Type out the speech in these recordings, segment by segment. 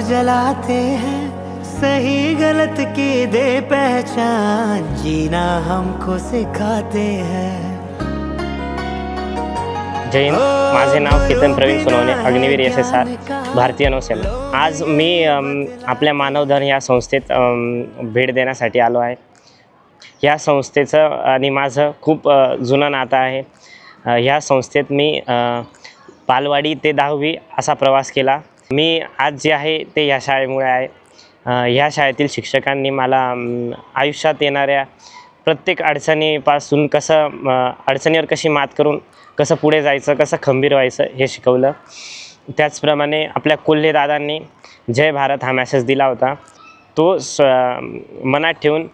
जलाते हैं सही गलत की दे पहचान जीना हमको सिखाते हैं। जय हिंद माझे नाव Ketan Pravin Sonawane Agniveer S S R भारतीय नौसेना। आज मी आपल्या मानवधन या संस्थेत भेट देण्यासाठी आलो आहे. या संस्थेचं आणि माझं खूप जुनं नातं आहे. ह्या संस्थेत मी अ, बालवाडी ते दहावी असा प्रवास केला. मी आज जे आहे ते ह्या शाळेमुळे आहे. ह्या शाळेतील शिक्षकांनी मला आयुष्यात येणाऱ्या प्रत्येक अडचणीपासून कसं अडचणीवर कशी मात करून कसं पुढे जायचं कसं खंबीर व्हायचं हे शिकवलं. त्याचप्रमाणे आपल्या कोल्हे दादांनी जय भारत हा मॅसेज दिला होता. तो स मनात ठेवून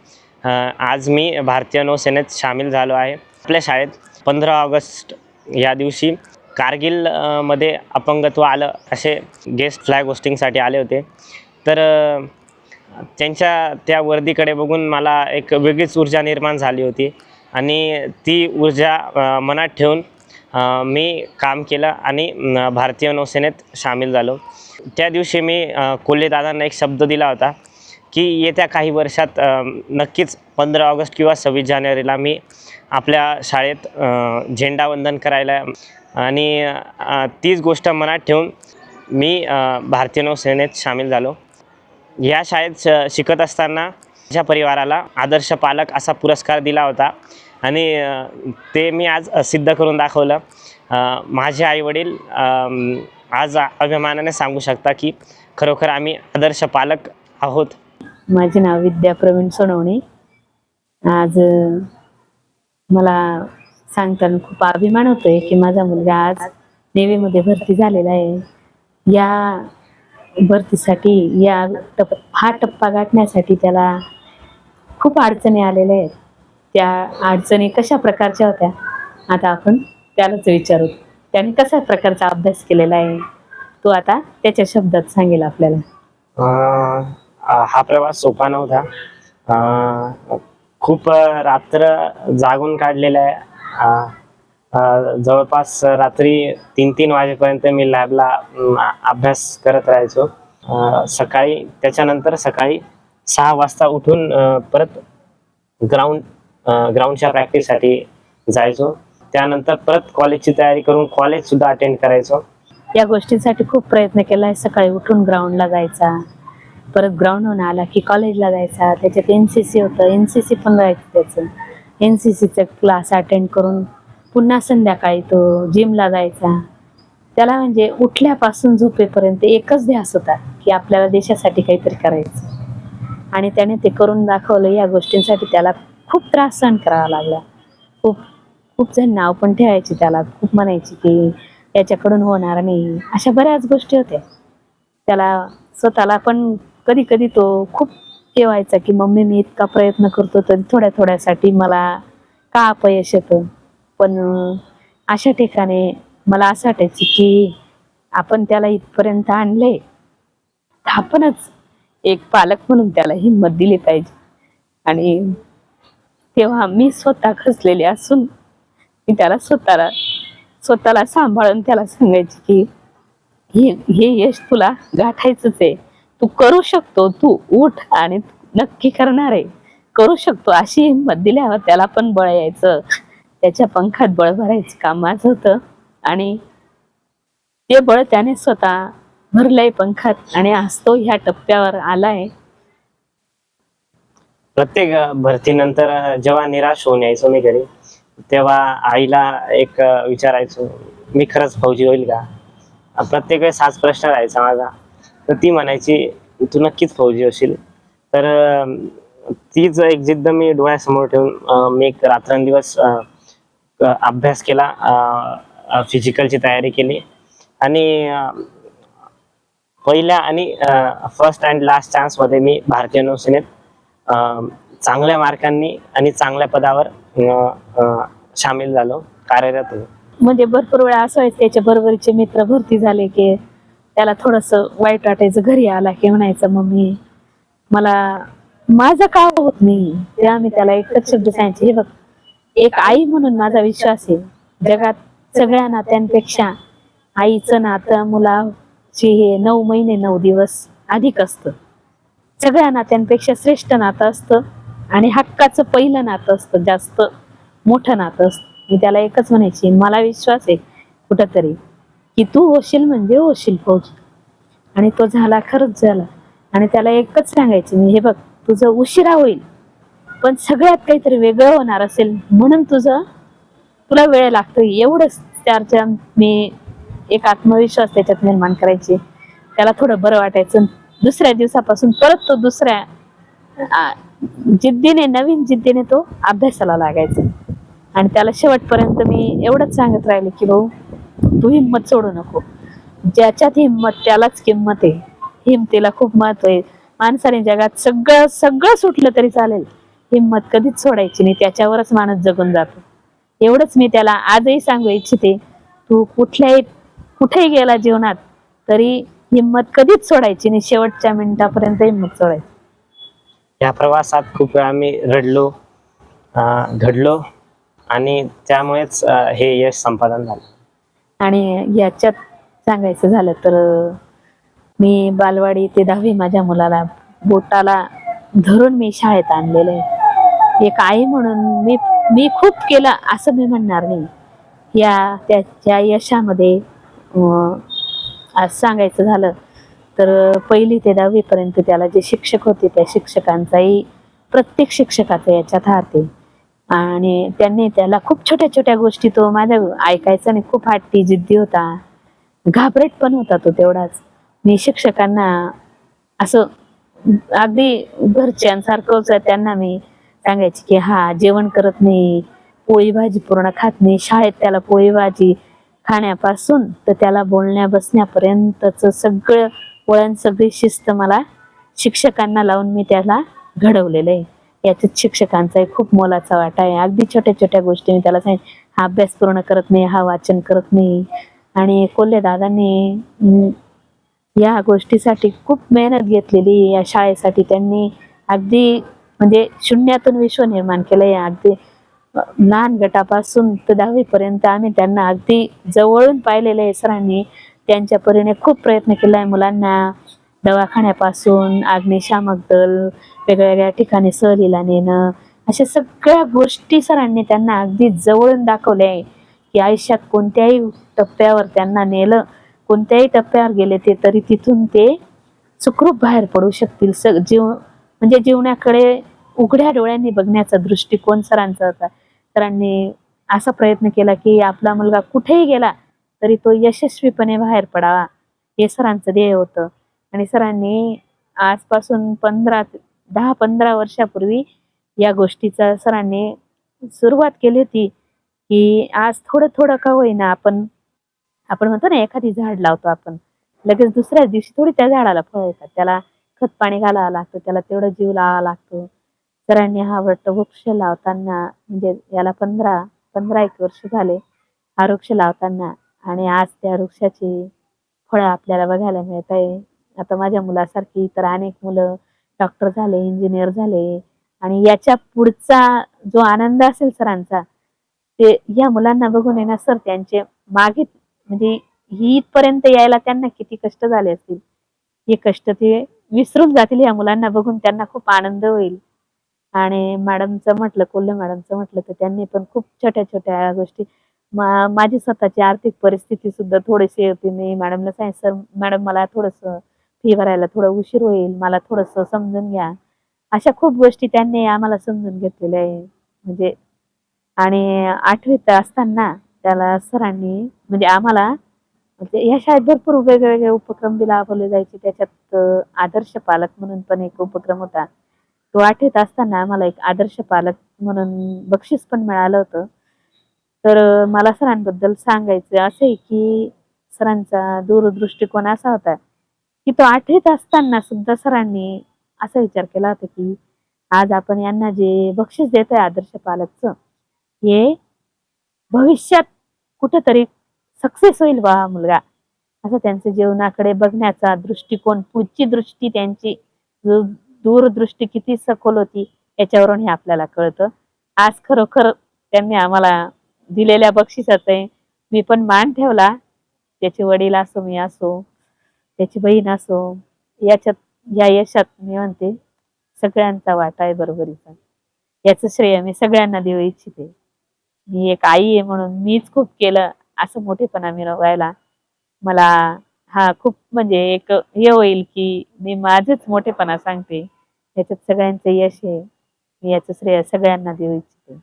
आज मी भारतीय नौसेनेत सामील झालो आहे. आपल्या शाळेत पंधरा ऑगस्ट या दिवशी कारगिलमध्ये अपंगत्व आलं असे गेस्ट फ्लॅग होस्टिंगसाठी आले होते. तर त्यांच्या त्या वर्दीकडे बघून मला एक वेगळीच ऊर्जा निर्माण झाली होती. आणि ती ऊर्जा मनात ठेवून मी काम केलं आणि भारतीय नौसेनेत सामील झालो. त्या दिवशी मी कोल्हेदादांना एक शब्द दिला होता की येत्या काही वर्षात नक्कीच पंधरा ऑगस्ट किंवा सव्वीस जानेवारीला मी आपल्या शाळेत झेंडावंदन करायला आणि तीच गोष्ट मनात ठेवून मी भारतीय नौसेनेत सामील झालो. या शाळेत श शिकत असताना माझ्या परिवाराला आदर्श पालक असा पुरस्कार दिला होता आणि ते मी आज सिद्ध करून दाखवलं. माझे आईवडील आज अभिमानाने सांगू शकता की खरोखर आम्ही आदर्श पालक आहोत. माझे नाव विद्या प्रवीण सोनवणे. आज मला सांगताना खूप अभिमान होतोय की माझा मुलगा आज नेव्हीमध्ये भरती झालेला आहे. या भरतीसाठी या टप हा टप्पा गाठण्यासाठी त्याला खूप अडचणी आलेल्या आहेत. त्या अडचणी कशा प्रकारच्या होत्या? आता आपण त्यालाच विचारू. त्याने कशा प्रकारचा अभ्यास केलेला आहे? तो आता त्याच्या शब्दात सांगेल आपल्याला. हा प्रवास सोपा नव्हता. खूप रात्र जागून काढलेला आहे. हा. जवळपास रात्री तीन तीन वाजेपर्यंत मी लॅबला अभ्यास करत राहायचो. सकाळी त्याच्यानंतर सकाळी सहा वाजता उठून परत ग्राउंड ग्राउंडच्या प्रॅक्टिससाठी जायचो. त्यानंतर परत कॉलेजची तयारी करून कॉलेज सुद्धा अटेंड करायचो. या गोष्टींसाठी खूप प्रयत्न केलाय सकाळी उठून ग्राउंडला जायचा परत ग्राउंडहून आला की कॉलेजला जायचा. त्याच्यात एन सी सी होतं. एन सी सी पण राहायचं त्याचं. एन सी सीचा क्लास अटेंड करून पुन्हा संध्याकाळी तो जिमला जायचा. त्याला म्हणजे उठल्यापासून झोपेपर्यंत एकच ध्यास होता की आपल्याला देशासाठी काहीतरी करायचं. आणि त्याने ते करून दाखवलं या गोष्टींसाठी त्याला खूप त्रास सहन करावा लागला. खूप खूप जण नाव पण ठेवायची त्याला खूप म्हणायची की याच्याकडून होणार नाही. अशा बऱ्याच गोष्टी होत्या. त्याला स्वतःला पण कधी कधी तो खूप ठेवायचा की मम्मी मी इतका प्रयत्न करतो तरी थोड्या थोड्यासाठी मला का अपयश येतं? पण अशा ठिकाणी मला असं वाटायचं की आपण त्याला इथपर्यंत आणले आपणच एक पालक म्हणून त्याला हिंमत दिली पाहिजे. आणि तेव्हा मी स्वतः खचलेले असून मी त्याला स्वतःला स्वतःला सांभाळून त्याला सांगायचे की हे हे यश तुला गाठायचंच आहे. तू करू शकतो तू उठ आणि नक्की करणार आहे. करू शकतो अशी हिंमत दिल्यावर त्याला पण बळ यायचं. त्याच्या पंखात बळ भरायचं काम माझं होतं. आणि ते बळ त्याने स्वतः भरलंय पंखात आणि आज तो ह्या टप्प्यावर आलाय. प्रत्येक भरतीनंतर जेव्हा निराश होऊन यायचो मी घरी तेव्हा आईला एक विचारायचो मी खरंच फौजी होईल का? प्रत्येक वेळेस हाच प्रश्न राहायचा माझा. तर ती म्हणायची तू नक्कीच फौजी असेल तर तीच एक जिद्द मी डोळ्यासमोर ठेवून मी एक रात्रंदिवस अभ्यास केला फिजिकलची तयारी केली. आणि पहिल्या आणि फर्स्ट अँड लास्ट चान्समध्ये मी भारतीय नौसेनेत चांगल्या मार्कांनी आणि चांगल्या पदावर सामील झालो कार्यरत होतो. म्हणजे भरपूर वेळा असं व्हायचं त्याच्या बरोबरीचे मित्र भरती झाले की त्याला थोडस वाईट वाटायचं घरी आला की म्हणायचं मम्मी मला माझं का होत नाही. तेव्हा मी त्याला एकच शब्द सांगायचे हे बघ एक आई म्हणून माझा विश्वास आहे. जगात सगळ्या नात्यांपेक्षा आईचं नातं मुलाची हे नऊ महिने नऊ दिवस अधिक असतं. सगळ्या नात्यांपेक्षा श्रेष्ठ नातं असतं आणि हक्काचं पहिलं नातं असतं जास्त मोठं नातं असतं. मी त्याला एकच म्हणायची मला विश्वास आहे कुठंतरी. की तू होशील म्हणजे होशील फौजी. आणि तो झाला खरंच झाला. आणि त्याला एकच सांगायचं मी हे बघ तुझं उशिरा होईल पण सगळ्यात काहीतरी वेगळं होणार असेल म्हणून तुझं तुला वेळ लागतो. एवढंच त्याच्या मी एक आत्मविश्वास त्याच्यात निर्माण करायचे. त्याला थोडं बरं वाटायचं. दुसऱ्या दिवसापासून परत तो दुसऱ्या जिद्दीने नवीन जिद्दीने तो अभ्यासाला लागायचा. आणि त्याला शेवटपर्यंत मी एवढंच सांगत राहिले की भाऊ तू हिंमत सोडू नको. ज्याच्यात हिंमत त्यालाच किंमत आहे. हिमतीला खूप महत्त्व आहे. माणसाने जगात सगळं सगळं सुटलं तरी चालेल. हिंमत कधीच सोडायची नाही. त्याच्यावरच माणूस जगून जातो. एवढंच मी त्याला आजही सांगू इच्छिते. तू कुठल्याही कुठेही गेला जीवनात तरी हिंमत कधीच सोडायची नाही. शेवटच्या मिनिटापर्यंत हिंमत सोडायची. या प्रवासात खूप वेळा मी रडलो अं, घडलो आणि त्यामुळेच अं, हे यश संपादन झालं. आणि याच्यात सांगायचं झालं तर मी बालवाडी ते दहावी माझ्या मुलाला बोटाला धरून मी शाळेत आणलेलं आहे. एक आई म्हणून मी मी खूप केलं असं मी म्हणणार नाही. या त्याच्या यशामध्ये आज सांगायचं झालं तर पहिली ते दहावीपर्यंत त्याला जे शिक्षक होते त्या शिक्षकांचाही प्रत्येक शिक्षकाचा याच्यात हात आहे. आणि त्यांनी त्याला खूप छोट्या छोट्या गोष्टी तो माझ्या ऐकायचा आणि खूप हट्टी जिद्दी होता. घाबरट पण होता तो तेवढाच. मी शिक्षकांना असं अगदी घरच्यांसारखंच त्यांना मी सांगायची की हा जेवण करत नाही पोळी भाजी पूर्ण खात नाही शाळेत त्याला पोळी भाजी खाण्यापासून तर त्याला बोलण्या बसण्यापर्यंतच सगळं वळण सगळी शिस्त मला शिक्षकांना लावून मी त्याला घडवलेलं आहे. याच्यात शिक्षकांचाही खूप मोलाचा वाटा आहे. अगदी छोट्या छोट्या गोष्टी मी त्याला सांगितलं हा अभ्यास पूर्ण करत नाही हा वाचन करत नाही. आणि कोल्हे दादांनी या गोष्टीसाठी खूप मेहनत घेतलेली या शाळेसाठी त्यांनी अगदी म्हणजे शून्यातून विश्व निर्माण केलंय. अगदी लहान गटापासून तर दहावीपर्यंत आम्ही त्यांना अगदी जवळून पाहिलेलं आहे. सरांनी त्यांच्या परीने खूप प्रयत्न केला आहे मुलांना. दवाखान्यापासून अग्निशामक दल वेगवेगळ्या ठिकाणी सहलीला नेणं अशा सगळ्या गोष्टी सरांनी त्यांना अगदी जवळून दाखवल्या आहे. की आयुष्यात कोणत्याही टप्प्यावर त्यांना नेलं कोणत्याही टप्प्यावर गेले ते तरी तिथून ते सुखरूप बाहेर पडू शकतील. स जीव म्हणजे जीवनाकडे उघड्या डोळ्यांनी बघण्याचा दृष्टिकोन सरांचा होता. सरांनी असा प्रयत्न केला की आपला मुलगा कुठेही गेला तरी तो यशस्वीपणे बाहेर पडावा. हे सरांचं ध्येय होतं. आणि सरांनी आजपासून पंधरा दहा पंधरा वर्षापूर्वी या गोष्टीचा सरांनी सुरुवात केली होती की आज थोडं थोडं का होईना आपण आपण म्हणतो ना एखादी झाड लावतो आपण. लगेच दुसऱ्याच दिवशी थोडी त्या झाडाला फळ येतात. त्याला खत पाणी घालावं लागतं त्याला तेवढं जीव लावावा लागतो. सरांनी हा वट वृक्ष लावताना म्हणजे याला पंधरा पंधरा एक वर्ष झाले हा वृक्ष लावताना आणि आज त्या वृक्षाची फळं आपल्याला बघायला मिळत आहे. आता माझ्या मुलासारखी इतर अनेक मुलं डॉक्टर झाले इंजिनियर झाले आणि याच्या पुढचा जो आनंद असेल सरांचा ते या मुलांना बघून आहे ना सर त्यांचे मागे म्हणजे ही इथपर्यंत यायला त्यांना किती कष्ट झाले असतील. हे कष्ट ते विसरून जातील या मुलांना बघून त्यांना खूप आनंद होईल. आणि मॅडमचं म्हटलं कोल्हे मॅडमचं म्हटलं तर त्यांनी पण खूप छोट्या छोट्या गोष्टी मा माझी स्वतःची आर्थिक परिस्थिती सुद्धा थोडीशी होती. मी मॅडमला सांगितलं सर मॅडम मला थोडंसं फी भरायला थोडं उशीर होईल मला थोडस समजून घ्या. अशा खूप गोष्टी त्यांनी आम्हाला समजून घेतलेल्या आहे. म्हणजे आणि आठवीत असताना त्याला सरांनी म्हणजे आम्हाला म्हणजे या शाळेत भरपूर वेगवेगळे उपक्रम बी राबवले जायचे. त्याच्यात आदर्श पालक म्हणून पण एक उपक्रम होता. तो आठवीत असताना आम्हाला एक आदर्श पालक म्हणून बक्षीस पण मिळालं होतं. तर मला सरांबद्दल सांगायचं असं आहे की सरांचा दूरदृष्टिकोन असा होता. की तो आठवीत असताना सुद्धा सरांनी असा विचार केला होता की आज आपण यांना जे बक्षीस देत आहे आदर्श पालकचं हे भविष्यात कुठंतरी सक्सेस होईल बा हा मुलगा. असं त्यांच्या जीवनाकडे बघण्याचा दृष्टिकोन पुढची दृष्टी त्यांची दूरदृष्टी किती सखोल होती याच्यावरून हे आपल्याला कळतं. आज खरोखर त्यांनी आम्हाला दिलेल्या बक्षिसाचं मी पण मान ठेवला. त्याचे वडील असो मी असो त्याची बहीण असो याच्यात या यशात मी म्हणते सगळ्यांचा वाटा आहे बरोबरीचा. याचं श्रेय मी सगळ्यांना देऊ इच्छिते. मी एक आई आहे म्हणून मीच खूप केलं असं मोठेपणा मिळवायला मला हा खूप म्हणजे एक हे होईल की मी माझंच मोठेपणा सांगते. याच्यात सगळ्यांचं यश आहे. मी याचं श्रेय सगळ्यांना देऊ इच्छिते.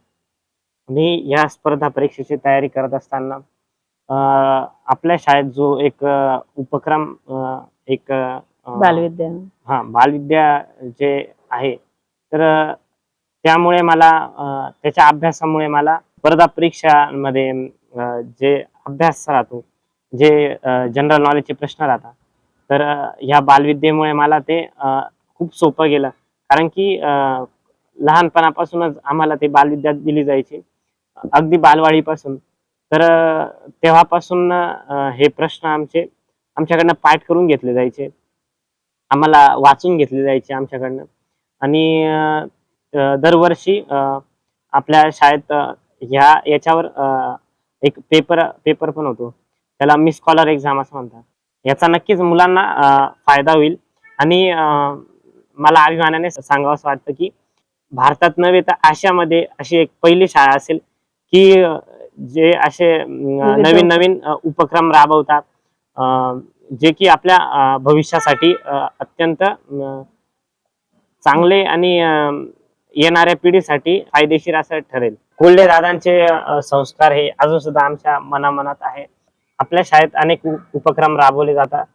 मी या स्पर्धा परीक्षेची तयारी करत असताना आपल्या शाळेत जो एक उपक्रम एक बालविद्या. हा बालविद्या जे आहे तर त्यामुळे मला त्याच्या अभ्यासामुळे मला स्पर्धा परीक्षांमध्ये जे अभ्यास राहतो जे जनरल नॉलेजचे प्रश्न राहतात तर ह्या बालविद्येमुळे मला ते खूप सोपं गेलं. कारण की लहानपणापासूनच आम्हाला ते बालविद्या दिली जायची. अगदी बालवाडीपासून. तर तेव्हापासून हे प्रश्न आमचे आमच्याकडनं पाठ करून घेतले जायचे. आम्हाला वाचून घेतले जायचे आमच्याकडनं. आणि दरवर्षी आपल्या शाळेत ह्या याच्यावर अं, एक पेपर पेपर पण होतो. त्याला मिस कॉलर एक्झाम असं म्हणतात. याचा नक्कीच मुलांना फायदा होईल. आणि अं, मला अभिमानाने सांगावंसं वाटतं की भारतात नव्हे तर आशियामध्ये अशी एक पहिली शाळा असेल की जे असे नवीन नवीन उपक्रम राबवतात. जे की आपल्या भविष्यासाठी अत्यंत चांगले आणि येणाऱ्या पिढीसाठी फायदेशीर असं ठरेल. कोल्हे दादांचे संस्कार हे अजून सुद्धा आमच्या मनामनात आहे. आपल्या शाळेत अनेक उपक्रम राबवले जातात.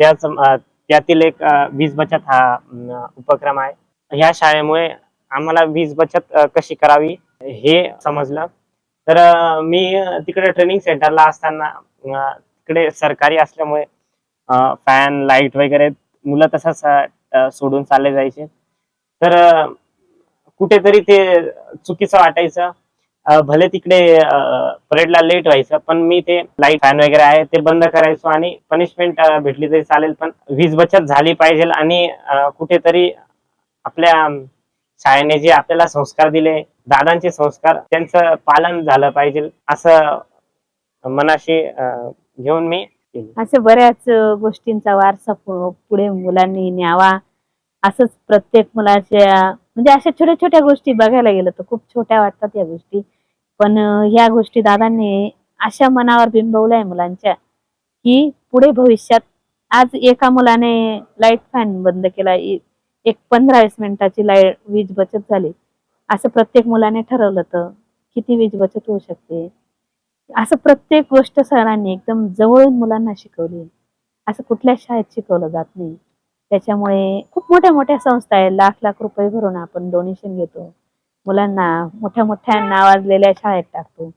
त्याच त्यातील एक वीज बचत हा उपक्रम आहे. ह्या शाळेमुळे आम्हाला वीज बचत कशी करावी हे समजलं. तर मी तिकडे ट्रेनिंग सेंटरला असताना तिकडे सरकारी असल्यामुळे फॅन लाइट वगैरे मुलं तसंच सोडून चालले जायचे. तर कुठेतरी ते चुकीचं वाटायचं. भले तिकडे परेडला लेट व्हायचं पण मी ते लाइट फॅन वगैरे आहे ते बंद करायचो आणि पनिशमेंट भेटली तरी चालेल पण वीज बचत झाली पाहिजे आणि कुठेतरी आपल्या शाळेने जे आपल्याला संस्कार दिले दादांचे संस्कार त्यांचं पालन झालं पाहिजे असं मनाशी अं, घेऊन मी असं बऱ्याच गोष्टींचा वारसा पुढे मुलांनी न्यावा असंच प्रत्येक मुलाच्या म्हणजे अशा छोट्या छोट्या गोष्टी बघायला गेलं तर खूप छोट्या वाटतात या गोष्टी. पण ह्या गोष्टी दादांनी अशा मनावर बिंबवल्या आहे मुलांच्या की पुढे भविष्यात आज एका मुलाने लाइट फॅन बंद केला एक पंधरा वीस मिनिटाची लाइट वीज बचत झाली. असं प्रत्येक मुलाने ठरवलं तर किती वीज बचत होऊ शकते. असं प्रत्येक गोष्ट सरांनी एकदम जवळून मुलांना शिकवली. असं कुठल्या शाळेत शिकवलं जात नाही. त्याच्यामुळे खूप मोठ्या मोठ्या संस्था आहेत. लाख लाख रुपये भरून आपण डोनेशन घेतो. मुलांना मोठ्या मोठ्या नावाजलेल्या शाळेत टाकतो.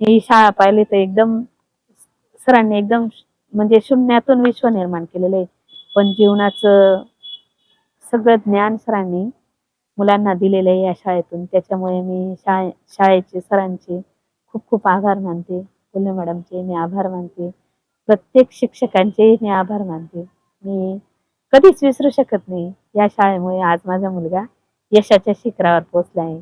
ही शाळा पाहिली तर एकदम सरांनी एकदम म्हणजे शून्यातून विश्व निर्माण केलेलं आहे. पण जीवनाचं सगळं ज्ञान सरांनी मुलांना दिलेलं आहे या शाळेतून. त्याच्यामुळे मी शाळे शाळेचे सरांचे खूप खूप आभार मानते. फुले मॅडमचे मी आभार मानते. प्रत्येक शिक्षकांचेही मी आभार मानते. मी कधीच विसरू शकत नाही. या शाळेमुळे आज माझा मुलगा यशाच्या शिखरावर पोहोचला आहे.